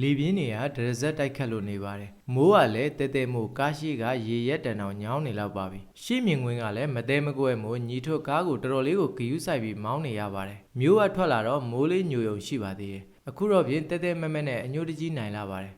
လေပြင်းတွေကဒရဇက်တိုက်ခတ်လို့နေပါတယ်မိုးကလည်းတဲတဲမို့ကားရှိကရေရက်တန်အောင်ညောင်းနေလောက်ပါပြီရှေ့မြင်ကွင်းကလည်းမတဲမကွဲမို့ညီထွတ်ကားကိုတော်တော်လေးကိုဂယုစိုက်ပြီးမောင်းနေရပါတယ်မျိုးကထွက်လာတော့မိုးလေးညိုယုံရှိပါသေးတယ်အခုတော့ပြင်တဲတဲမက်မက်နဲ့အညိုတကြီးနိုင်လာပါတယ်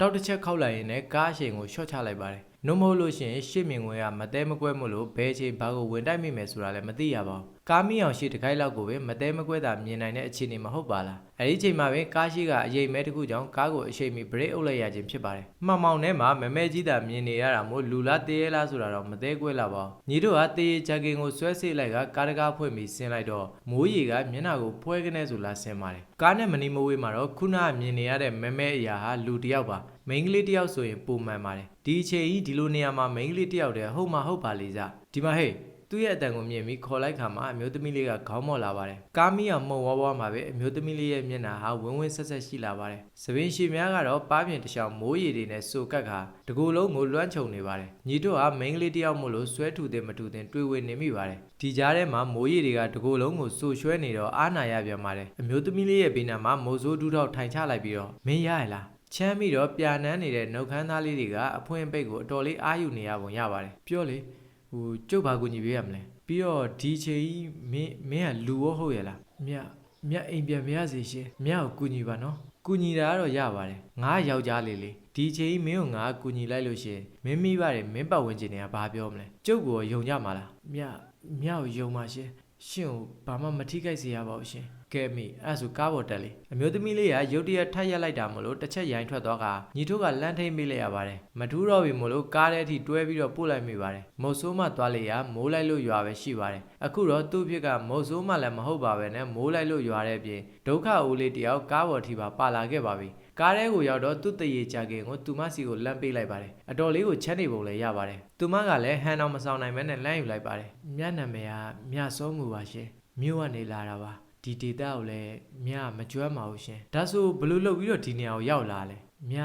တောက်တစ်ချက်ခောက်လိုက်ရင်လည်းကားအရှိန်ကိုရှော့ချလိုက်ပါတယ်။ နှုတ်မဟုတ်လို့ရှိရင်ရှေ့မြင်ဝင်ကမတဲမကွဲမို့လို့ဘယ်အချိန်ဘာကိုဝင်တိုက်မိမယ်ဆိုတာလည်းမသိရပါဘူး။ကားမီအောင်ရှေ့တစ်ခိုက်လောက်ကိုပဲမတဲမကွဲတာမြင်နိုင်တဲ့အခြေအနေမဟုတ်ပါလား။အဲဒီအချိန်မှာပဲကားရှိကအရေးမဲတစ်ခုကြောင့်ကားကိုအရှိန်မီဘရိတ်အုပ်လိုက်ရခြင်းဖြစ်ပါတယ်။မှောင်မောင်ထဲမှာမမဲကြီးတာမြင်နေရတာမို့လူလားတေးရဲလားဆိုတာတော့မတဲကွဲလာပါဘူး။ညီတို့ကတေးရဲဂျက်ကင်ကိုဆွဲဆေးလိုက်ကကားတကားဖွင့်ပြီးဆင်းလိုက်တော့မိုးရီကမျက်နှာကိုဖွဲကနေဆိုလာဆင်းပါတယ်။ကားနဲ့မနီမဝေးမှာတော့ခုနကမြင်နေရတဲ့မမဲအရာဟာလူတစ်ယောက်ပါ။ မိန်းကလေးတယောက်ဆိုရင်ပုံမှန်ပါတယ်ဒီအချိန်ကြီးဒီလိုနေရာမှာမိန်းကလေးတယောက်တည်းဟုတ်မှဟုတ်ပါလေစားဒီမှာဟေးသူ့ရဲ့အတန်ကိုမြင်ပြီးခေါ်လိုက်ခါမှာအမျိုးသမီးလေးကခေါင်းမော့လာပါတယ်ကားမီးအောင်မှုံဝါးဝါးမှာပဲအမျိုးသမီးလေးရဲ့မျက်နှာဟာဝင်းဝင်းဆက်ဆက်ရှိလာပါတယ်သပင်ရှည်များကတော့ပါးပြင်တစ်ချောင်းမိုးရီတွေနဲ့စိုးကတ်ခါတကူလုံးကိုလွှမ်းခြုံနေပါတယ်ညီတို့ဟာမိန်းကလေးတယောက်မို့လို့ဆွဲထူတဲ့မထူတဲ့တွေ့ဝေနေမိပါတယ်ဒီကြားထဲမှာမိုးရီတွေကတကူလုံးကိုစိုးရွှဲနေတော့အာနာရပြန်ပါတယ်အမျိုးသမီးလေးရဲ့ဘေးနားမှာမိုးစိုးဒူးထောက်ထိုင်ချလိုက်ပြီးတော့မင်းရရလား ချမ်းပြီးတော့ပြာနန်းနေတဲ့နှုတ်ခမ်းသားလေးတွေကအဖွင့်ပိတ်ကိုအတော်လေးအားယူနေရပုံရပါတယ်ပြောလေဟိုကျုပ်ဘာကူညီပေးရမလဲပြီးတော့ဒီချိန်ကြီးမင်းမင်းကလူရောဟုတ်ရလားမြတ်မြတ်အိမ်ပြန်မရစေရှင်မြတ်ကိုကူညီပါနော်ကူညီတာကတော့ရပါတယ်ငါယောက်ျားလေးလေးဒီချိန်ကြီးမင်းကိုငါကူညီလိုက်လို့ရှရင်မင်းမိပါတယ်မင်းပတ်ဝန်းကျင်တွေကဘာပြောမလဲကျုပ်ကိုယုံကြမှာလားမြတ်မြတ်ကိုယုံပါရှင်ရှင်ကိုဘာမှမထိခိုက်စေရပါဘူးရှင် ကဲမိအဲ့ဒါဆိုကားပေါ်တက်လေအမျိုးသမီးလေးကရုတ်တရက်ထပ်ရက်လိုက်တာမလို့တစ်ချက်ရိုင်းထွက်သွားကညီတို့ကလမ်းထိန်ပေးလိုက်ရပါတယ်မထူးတော့ပြီမလို့ကားထဲအထိတွဲပြီးတော့ပို့လိုက်မိပါတယ်မုတ်ဆိုးမသွားလေရမိုးလိုက်လို့ရွာပဲရှိပါတယ်အခုတော့သူ့ဖြစ်ကမုတ်ဆိုးမလည်းမဟုတ်ပါပဲနဲ့မိုးလိုက်လို့ရွာတဲ့အပြင်ဒုက္ခဦးလေးတယောက်ကားပေါ်ထိပါပါလာခဲ့ပါပြီကားထဲကိုရောက်တော့သူ့တရေကြခင်ကိုသူမစီကိုလမ်းပေးလိုက်ပါတယ်အတော်လေးကိုချမ်းနေပုံလည်းရပါတယ်သူမကလည်းဟန်အောင်မဆောင်နိုင်မဲနဲ့လမ်းယူလိုက်ပါတယ်မြတ်နာမည်ကမြတ်စောမှုပါရှင်မြို့ကနေလာတာပါ ဒီဒေတာကိုလည်းမြမကြွမ်းပါဘူးရှင်ဒါဆိုဘယ်လို့လုပ်ပြီးတော့ဒီနေရာကိုရောက်လာလဲမြ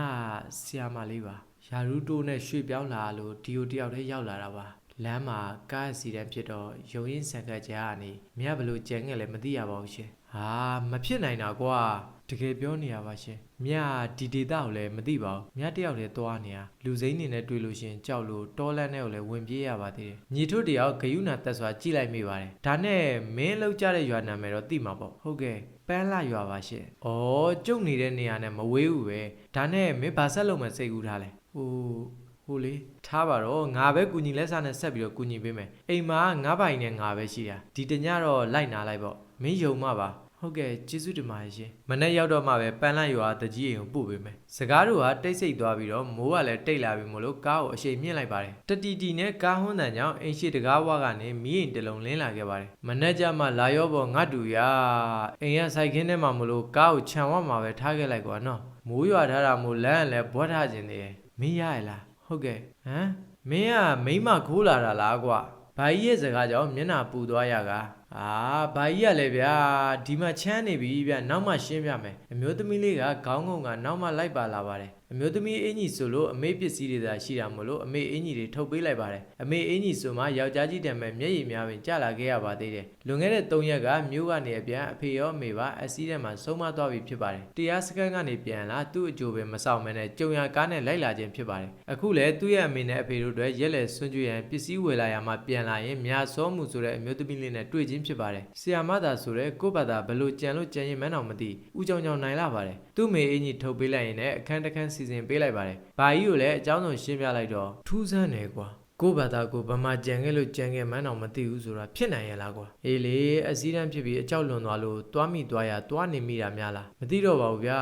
ဆီယာမလေးပါယာရူတိုနဲ့ရွှေ့ပြောင်းလာလို့ဒီကိုတယောက်တည်းရောက်လာတာပါလမ်းမှာကားအစီတန်းဖြစ်တော့ရုံရင်းဆန်ကတ်ကြားကနေမြဘယ်လို့ကြံခဲ့လဲမသိရပါဘူးရှင် ဟာမဖြစ်နိုင်တာကွာတကယ်ပြောနေရပါရှင်မြဒီဒေတာကိုလည်းမသိပါဘူးမြတယောက်တည်းသွားနေတာလူစိမ့်နေနဲ့တွေ့လို့ရှရင်ကြောက်လို့တောလန့်နဲ့ကိုလည်းဝင်ပြေးရပါသေးတယ်ညီထွတ်တယောက်ဂယုဏတက်စွာကြည့်လိုက်မိပါတယ်ဒါနဲ့မင်းလောက်ကြတဲ့ရွာနာမည်တော့သိမှာပေါ့ဟုတ်ကဲ့ပန်းလာရွာပါရှင်ဩကျုပ်နေတဲ့နေရာနဲ့မဝေးဘူးပဲဒါနဲ့မင်းဘာဆက်လုပ်မှစိတ်ကူးထားလဲဟို ဟိုလေထားပါတော့ငါပဲကူညီလက်စားနဲ့ဆက်ပြီးတော့ကူညီပေးမယ်အိမ်မှာငါပိုင်နဲ့ငါပဲရှိတာဒီတညတော့လိုက်နာလိုက်ပေါ့မင်းယုံမှပါဟုတ်ကဲ့ကျေးဇူးတင်ပါတယ်ရှင်မနေ့ရောက်တော့မှပဲပန်းလန့်ရွာတကြီးအိမ်ကိုပို့ပေးမယ်စကားတို့ကတိတ်ဆိတ်သွားပြီးတော့မိုးကလည်းတိတ်လာပြီမို့လို့ကားကိုအရှိန်မြင့်လိုက်ပါတယ်တတီတီနဲ့ကားဟွန်းတန်ကြောင့်အိမ်ရှိတကားဝါကနေမီးအိမ်တစ်လုံးလင်းလာခဲ့ပါတယ်မနေ့ကျမှလာရောပေါ်ငတ်တူရအိမ်ကစိုက်ခင်းထဲမှာမလို့ကားကိုခြံဝမှာပဲထားခဲ့လိုက်ကွာနော်မိုးရွာထားတာမို့လမ်းကလည်းဘွက်ထားခြင်းနေတယ်မင်းရရလား ဟုတ်ကဲ့ဟမ်မင်းကမိမခိုးလာတာလားကွာဘာကြီးရဲ့စကားကြောင့်မျက်နှာပူသွားရကအာဘာကြီးရလဲဗျာဒီမှာချမ်းနေပြီဗျနောက်မှရှင်းပြမယ်အမျိုးသမီးလေးကခေါင်းငုံကနောက်မှလိုက်ပါလာပါတယ် အမျိုးသမီးအင်ကြီးဆိုလို့အမေပစ္စည်းတွေသာရှိတာမလို့အမေအင်ကြီးတွေထုတ်ပေးလိုက်ပါတယ်အမေအင်ကြီးဆိုမှယောက်ျားကြီးတံမဲ့မျက်ရည်များပင်ကြလာခဲ့ရပါသေးတယ်လွန်ခဲ့တဲ့3ရက်ကမြို့ကနေအပြန်အဖေရောအမေပါအစည်းထဲမှာဆုံးမသွားပြီဖြစ်ပါတယ်တရားစခန်းကနေပြန်လာသူ့အကျိုးပဲမဆောင်မဲနဲ့ကြုံရကားနဲ့လိုက်လာခြင်းဖြစ်ပါတယ်အခုလည်းသူ့ရဲ့အမေနဲ့အဖေတို့အတွက်ရက်လက်ဆွန့်ကြွရန်ပစ္စည်းဝယ်လာရမှပြန်လာရင်မြာစောမှုဆိုတဲ့အမျိုးသမီးလေးနဲ့တွေ့ချင်းဖြစ်ပါတယ်ဆီယာမသာဆိုတဲ့ကိုယ့်ဘာသာဘယ်လိုကြံလို့ကြံရင်မန်းအောင်မသိဦးကြောင်ကြောင်နိုင်လာပါတယ်သူ့မေအင်ကြီးထုတ်ပေးလိုက်ရင်လည်းအခန်းတစ်ခန်းစီစဉ်ပေးလိုက်ပါတယ်ဘာကြီးကိုလည်းအကြောင်းစုံရှင်းပြလိုက်တော့ထူးဆန်းတယ်ကွာကိုယ့်ဘာသာကိုဗမာကြံခဲ့လို့ကြံခဲ့မှန်းတော့မသိဘူးဆိုတာဖြစ်နိုင်ရလားကွာအေးလေအစည်းတန်းဖြစ်ပြီးအကြောက်လွန်သွားလို့သွားမိသွားရသွားနေမိတာများလားမသိတော့ပါဘူးဗျာ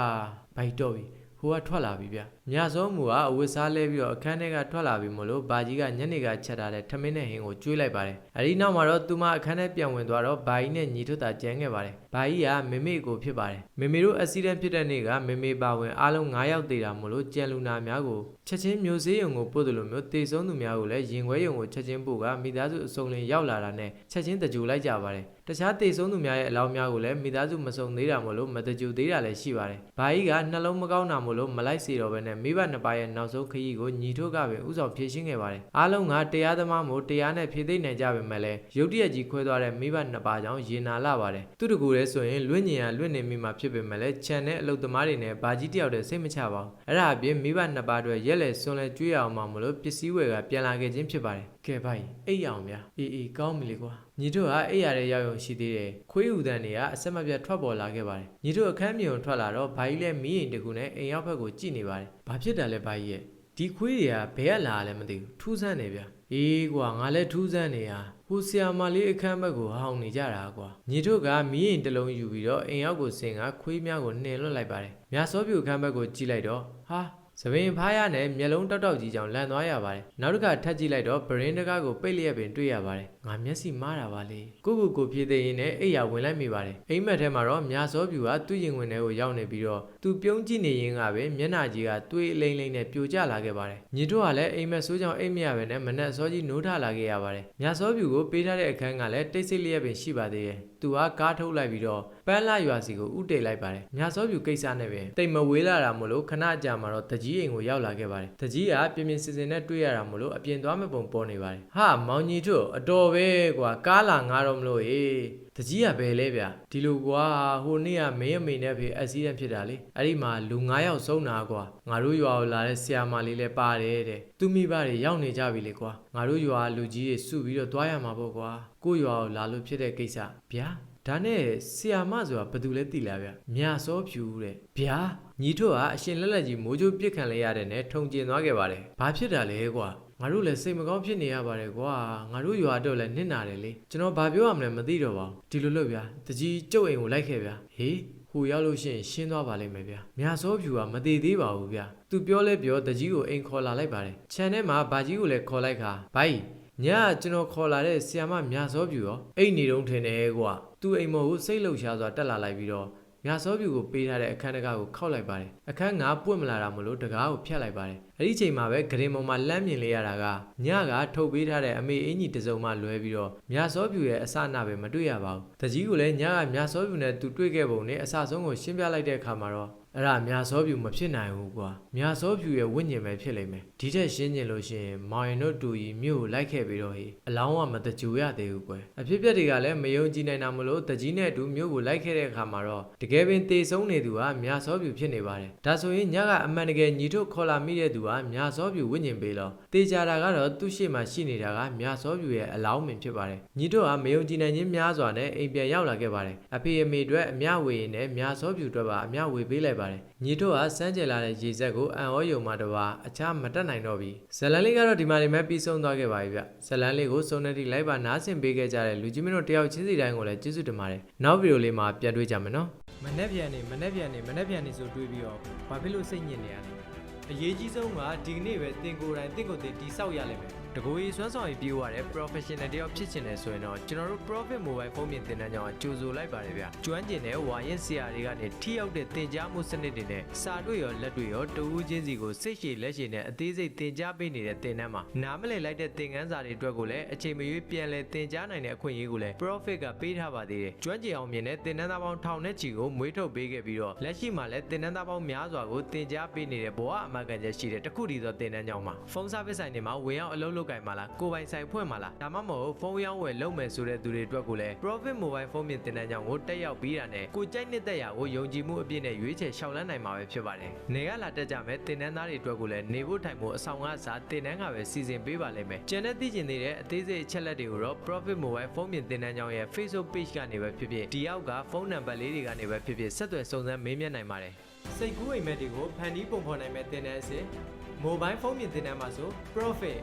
ဘိုက်တော့ပြီ ဟိုကထွက်လာပြီဗျညစောမူကအဝတ်စားလဲပြီးတော့အခန်းထဲကထွက်လာပြီမို့လို့ဘာကြီးကညနေကချက်ထားတဲ့ထမင်းနဲ့ဟင်းကိုကျွေးလိုက်ပါတယ်အဲဒီနောက်မှာတော့သူမအခန်းထဲပြန်ဝင်သွားတော့ဘာကြီးနဲ့ညီထွတ်တာကြံခဲ့ပါတယ်ဘာကြီးကမေမေကိုဖြစ်ပါတယ်မေမေတို့အက်ဆီဒန့်ဖြစ်တဲ့နေ့ကမေမေပါဝင်အားလုံး9ယောက်သေးတာမို့လို့ကြံလူနာများကိုချက်ချင်းမျိုးစေးရုံကိုပို့တယ်လို့မျိုးတေဆုံးသူများကိုလည်းရင်ခွဲရုံကိုချက်ချင်းပို့ကမိသားစုအစုံလင်ရောက်လာတာနဲ့ချက်ချင်းတကြူလိုက်ကြပါတယ် တခြားသေဆုံးသူများရဲ့အလောင်းများကိုလည်းမိသားစုမစုံသေးတာမို့လို့မတကြူသေးတာလည်းရှိပါတယ်။ဘာကြီးကနှလုံးမကောင်းတာမို့လို့မလိုက်စီတော့ဘဲနဲ့မိဘနှစ်ပါးရဲ့နောက်ဆုံးခရီးကိုညီထုတ်ကပင်ဥဆောင်ဖြည့်ရှင်းခဲ့ပါတယ်။အားလုံးကတရားသမားမို့တရားနဲ့ဖြည့်သိမ့်နိုင်ကြပေမဲ့လည်းရုတ်တရက်ကြီးခွဲသွားတဲ့မိဘနှစ်ပါးကြောင့်ရင်နာလာပါတယ်။သူတကူရဲဆိုရင်လွင့်ညင်ရလွင့်နေမိမှာဖြစ်ပေမဲ့လည်းခြံတဲ့အလုပ်သမားတွေနဲ့ဘာကြီးတယောက်တည်းစိတ်မချပါဘူး။အဲ့ဒါအပြင်မိဘနှစ်ပါးအတွက်ရက်လက်စွန်လဲကျွေးရအောင်မှမလို့ပစ္စည်းဝယ်ကပြန်လာခဲ့ခြင်းဖြစ်ပါတယ်။ ကဲ Bhai အိတ်ရအောင်ဗျာ။အေးအေးကောင်းပြီလေကွာ။ညီတို့ကအိတ်ရတဲ့ရောက်ရုံရှိသေးတယ်။ခွေးဥတန်တွေကအဆက်မပြတ်ထွက်ပေါ်လာခဲ့ပါတယ်။ညီတို့အခန်းမြေုံထွက်လာတော့ဘာကြီးလည်းမီးရင်တကူနဲ့အိမ်ရောက်ဘက်ကိုကြည့်နေပါတယ်။ဘာဖြစ်တာလဲဘာကြီးရဲ့။ဒီခွေးတွေကဘယ်ကလာလဲမသိဘူး။ထူးဆန်းနေဗျာ။အေးကွာငါလည်းထူးဆန်းနေရ။ဟိုဆီယာမလေးအခန်းဘက်ကိုဟောင်းနေကြတာကွာညီတို့ကမီးရင်တစ်လုံးယူပြီးတော့အိမ်ရောက်ကိုစင်ကခွေးများကိုနှင်လွတ်လိုက်ပါတယ်မြတ်စောပြူအခန်းဘက်ကိုကြည့်လိုက်တော့ဟာ သပင်ဖားရနဲ့မျက်လုံးတောက်တောက်ကြီးကြောင့်လန်သွားရပါတယ်နောက်တစ်ခါထပ်ကြည့်လိုက်တော့ဗရင်တကားကိုပိတ်လျက်ပင်တွေ့ရပါတယ်ငါမျက်စိမားတာပါလေကိုကိုကိုဖြည့်သိရင်နဲ့အိယာဝင်လိုက်မိပါတယ်အိမ်မက်ထဲမှာတော့မြတ်စောပြူကသူ့ရင်ဝင်ထဲကိုရောက်နေပြီးတော့သူပြုံးကြည့်နေရင်ကပဲမျက်နှာကြီးကတွေးအလိမ့်လိမ့်နဲ့ပြိုကျလာခဲ့ပါတယ်ညီတို့ကလည်းအိမ်မက်ဆိုးကြောင့်အိမ်မရပဲနဲ့မနဲ့စောကြီးနိုးထလာခဲ့ရပါတယ်မြတ်စောပြူကိုပေးထားတဲ့အခန်းကလည်းတိတ်ဆိတ်လျက်ပင်ရှိပါသေးတယ်သူကကားထုတ်လိုက်ပြီးတော့ပန်းလာရွာစီကိုဥတိတ်လိုက်ပါတယ်မြတ်စောပြူကိစ္စနဲ့ပဲတိတ်မဝေးလာတာမို့လို့ခဏကြာမှာတော့တကြီးအိမ်ကိုရောက်လာခဲ့ပါတယ်တကြီးကပြင်းပြင်းစင်စင်နဲ့တွေ့ရတာမို့လို့အပြင်သွားမဲ့ပုံပေါ်နေပါတယ်ဟာမောင်ကြီးတို့အတော်ပဲကွာကားလာငါတော့မလို့ဟေးတကြီးကဘယ်လဲဗျဒီလိုကွာဟိုနေ့ကမင်းအမေနဲ့ဖေအက်ဆီဒန့်ဖြစ်တာလေအဲ့ဒီမှာလူ9ယောက်ဆုံးတာကွာငါတို့ရွာကိုလာတဲ့ဆရာမလေးလည်းပါတယ်တဲ့သူမိဘတွေရောက်နေကြပြီလေကွာငါတို့ရွာလူကြီးတွေစုပြီးတော့တွားရမှာပေါ့ကွာကိုရွာကိုလာလို့ဖြစ်တဲ့ကိစ္စဗျာဒါနဲ့ဆီယာမဆိုတာဘယ်သူလဲသိလားဗျမြာစောဖြူတဲ့ဗျာ ညီတို့ကအရှင်လက်လက်ကြီးမိုးချိုးပြစ်ခံလိုက်ရတဲ့နဲ့ထုံကျင်သွားခဲ့ပါတယ်ဘာဖြစ်တာလဲကွာငါတို့လည်းစိတ်မကောင်းဖြစ်နေရပါတယ်ကွာငါတို့ရွာတော့လည်းနစ်နာတယ်လေကျွန်တော်ဘာပြောရမလဲမသိတော့ပါဘူးဒီလိုလို့ဗျာတကြီးကျုပ်အိမ်ကိုလိုက်ခဲ့ဗျာဟေးဟိုရောက်လို့ရှိရင်ရှင်းသွားပါလိမ့်မယ်ဗျာမြာစောဖြူကမသေးသေးပါဘူးဗျာသူပြောလဲပြောတကြီးကိုအိမ်ခေါ်လာလိုက်ပါတယ်ခြံထဲမှာဘာကြီးကိုလည်းခေါ်လိုက်ခါဘိုင်ညကကျွန်တော်ခေါ်လာတဲ့ဆီယမမြာစောပြူရောအိတ်နေတုံးထင်တယ်ကွာသူ့အိမ်မော်ကိုစိတ်လှုပ်ရှားစွာတက်လာလိုက်ပြီးတော့ မြာစောပြူကိုပေးထားတဲ့အခန်းတကားကိုခောက်လိုက်ပါတယ်အခန်းငါပွင့်မလာတာမလို့တကားကိုဖျက်လိုက်ပါတယ်အဲ့ဒီချိန်မှာပဲဂရင်ပေါ်မှာလမ်းမြင်လေးရတာကညကထုတ်ပေးထားတဲ့အမေအင်ကြီးတစ်စုံမှလွဲပြီးတော့မြာစောပြူရဲ့အစနာပဲမတွေ့ရပါဘူးတကြီးကလည်းညကမြာစောပြူနဲ့သူတွေ့ခဲ့ပုံနဲ့အစဆုံးကိုရှင်းပြလိုက်တဲ့အခါမှာတော့ အဲ့ဒါမြာစောပြူမဖြစ်နိုင်ဘူးကွာမြာစောပြူရဲ့ဝိညာဉ်ပဲဖြစ်လိမ့်မယ်ဒီထက်ရှင်းကျင်လို့ရှိရင်မောင်ရင်တို့တူကြီးမြို့ကိုလိုက်ခဲ့ပြီးတော့ဟေးအလောင်းကမတကြူရသေးဘူးကွယ်အဖြစ်ပြက်တွေကလည်းမယုံကြည်နိုင်တာမလို့တကြီးနဲ့အတူမြို့ကိုလိုက်ခဲ့တဲ့အခါမှာတော့တကယ်ပင်တေဆုံးနေသူကမြာစောပြူဖြစ်နေပါတယ်ဒါဆိုရင်ညကအမှန်တကယ်ညီထုတ်ခေါ်လာမိတဲ့သူကမြာစောပြူဝိညာဉ်ပေးလို့တေချာတာကတော့သူ့ရှေ့မှာရှိနေတာကမြာစောပြူရဲ့အလောင်းပင်ဖြစ်ပါတယ်ညီတို့ကမယုံကြည်နိုင်ခြင်းများစွာနဲ့အိမ်ပြန်ရောက်လာခဲ့ပါတယ်အဖေအမေအတွက်အမျှဝေရင်နဲ့မြာစောပြူအတွက်ပါအမျှဝေပေးလိုက်ပါတယ်ညီတို့ကစမ်းကြယ်လာတဲ့ရေစက်ကိုအံ့ဩယုံမှတပါအခြားမတက်နိုင်တော့ပြီဇလန်လေးကတော့ဒီမှာနေမဲ့ပြီးဆုံးသွားခဲ့ပါပြီဗျဇလန်လေးကိုစုံနေတိလိုက်ပါနားဆင်ပေးခဲ့ကြတဲ့လူကြီးမင်းတို့တယောက်ချင်းစီတိုင်းကိုလည်းကျေးဇူးတင်ပါတယ်နောက်ဗီဒီယိုလေးမှာပြန်တွေ့ကြမယ်နော်မနေ့ပြန်နေမနေ့ပြန်နေမနေ့ပြန်နေဆိုတွေးပြီးတော့ဘာဖြစ်လို့စိတ်ညစ်နေရလဲအရေးကြီးဆုံးကဒီကနေ့ပဲတင်ကိုယ်တိုင်တင့်ကိုယ်တင်တိဆောက်ရလိမ့်မယ်တကူရီစွမ်းဆောင်ရည်ပြေးရတဲ့ professional တယောက်ဖြစ်ချင်တယ်ဆိုရင်တော့ကျွန်တော်တို့ Profit Mobile ဖုန်းမြင်သင်တန်းကြောင်းကြိုဆိုလိုက်ပါတယ်ဗျကျွမ်းကျင်တဲ့ဝါရင်ဆရာတွေကနေထိရောက်တဲ့သင်ကြားမှုစနစ်တွေနဲ့စာတွေ့ရောလက်တွေ့ရောတူဦးချင်းစီကိုစိတ်ရှည်လက်ရှည်နဲ့အသေးစိတ်သင်ကြားပေးနေတဲ့သင်တန်းမှာနားမလည်လိုက်တဲ့သင်ခန်းစာတွေအတွက်ကိုလည်းအချိန်မရွေးပြန်လည်သင်ကြားနိုင်တဲ့အခွင့်အရေးကိုလည်း Profit ကပေးထားပါသေးတယ်ကျွမ်းကျင်အောင်မြင်တဲ့သင်တန်းသားပေါင်းထောင်နဲ့ချီကိုမွေးထုတ်ပေးခဲ့ပြီးတော့လက်ရှိမှာလည်းသင်တန်းသားပေါင်းများစွာကိုသင်ကြားပေးနေတဲ့ဘဝအမှန်ကန်ချက်ရှိတဲ့တခုတည်းသောသင်တန်းကြောင်းမှာဖုန်း service ဆိုင်တွေမှာဝင်ရောက်အလုပ်လုပ်ကင်ပါလားကိုယ်ပိုင်ဆိုင်ဖွင့်ပါလားဒါမှမဟုတ်ဖုန်းရောင်းဝယ်လုပ်မယ်ဆိုတဲ့သူတွေအတွက်ကိုလည်း profit mobile ဖုန်းမြင်တင်တန်းကြောင်းကိုတက်ရောက်ပြီးတာနဲ့ကိုကြိုက်နှစ်သက်ရာကိုယုံကြည်မှုအပြည့်နဲ့ရွေးချယ်ရှောက်လန်းနိုင်မှာပဲဖြစ်ပါတယ်နေကလာတက်ကြမဲ့တင်တန်းသားတွေအတွက်ကိုလည်းနေဖို့ထိုင်ဖို့အဆောင်ကားစားတင်တန်းကပဲစီစဉ်ပေးပါလိမ့်မယ်ကျန်တဲ့သိကျင်နေတဲ့အသေးစိတ်အချက်လက်တွေကိုတော့ profit mobile ဖုန်းမြင်တင်တန်းကြောင်းရဲ့ Facebook page ကနေပဲဖြစ်ဖြစ်ဒီအောက်ကဖုန်းနံပါတ်လေးတွေကနေပဲဖြစ်ဖြစ်ဆက်သွယ်စုံစမ်းမေးမြန်းနိုင်ပါတယ်စိတ်ကူးအိမ်မက်တွေကိုဖန်တီးပုံဖော်နိုင်မဲ့တင်တန်းအစစ်မိုဘိုင်းဖုန်းမြင်တင်တန်းမှာဆို profit